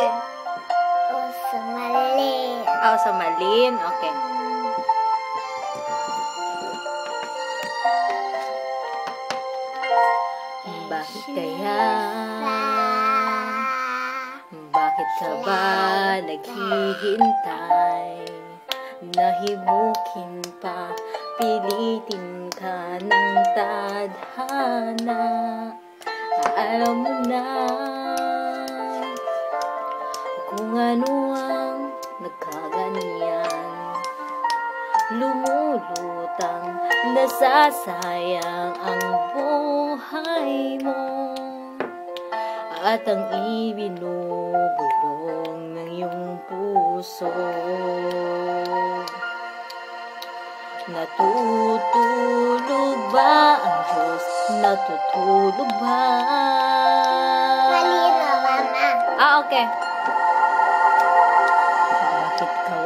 O sa mali. Oh, sa malin. Okay. Bakit kaya? Bakit ka ba naghihintay? Nahimukin pa, pilitin ka ng tadhana. Alam mo na kung ano ang nagkaganyan. Lumulutang nasasayang ang buhay mo at ang ibinubulong ng iyong puso. Natutulog ba ang Diyos? Natutulog ba? Mali na, mama. Ah, okay.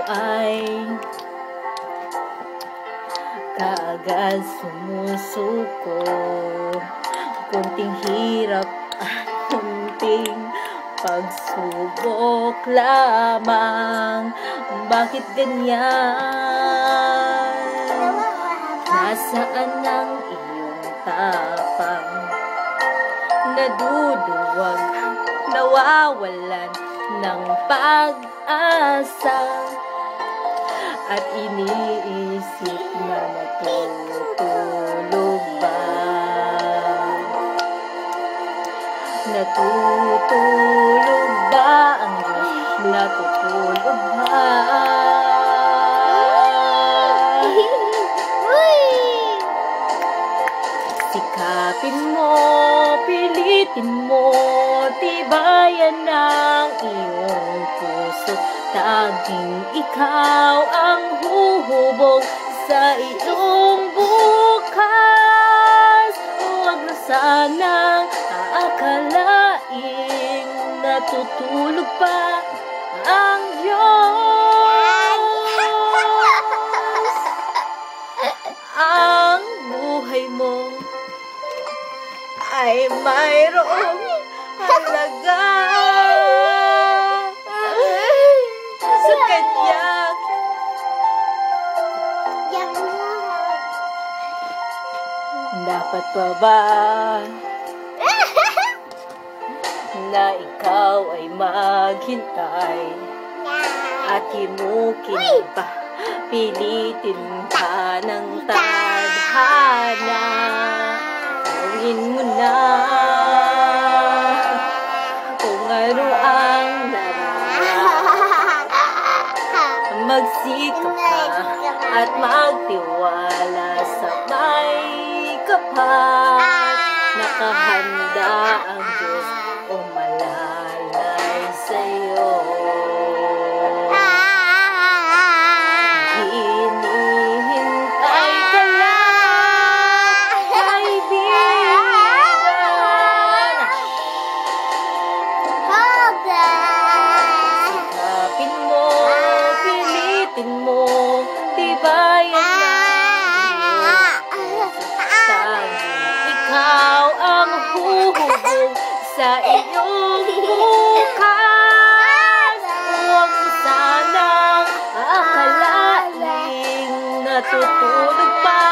Ay kaagad sumusuko? Kunting hirap at kunting pagsubok lamang. Bakit ganyan? Nasaan ang iyong tapang? Naduduwag, nawawalan ng pag-asa At iniisip na natutulog ba Natutulog ba ang Diyos? Natutulog ba? Sikapin mo, pilitin mo, tibayan ng iyong puso. Taging ikaw ang huhubog sa iyong bukas. Huwag na sanang aakalaing natutulog pa ang Diyos. ang buhay mo ay mayroong halaga Dapat pa ba na ikaw ay maghintay at himukin pa, pilitin ka ng tadhana. Gawin mo na kung ano ang nararamdaman. Magsikap ka at magtiwala sa may. Nakahanda ang Diyos umalalay ikaw ang huhubog sa iyong bukas. Huwag mo sanang akalaing natutulog pa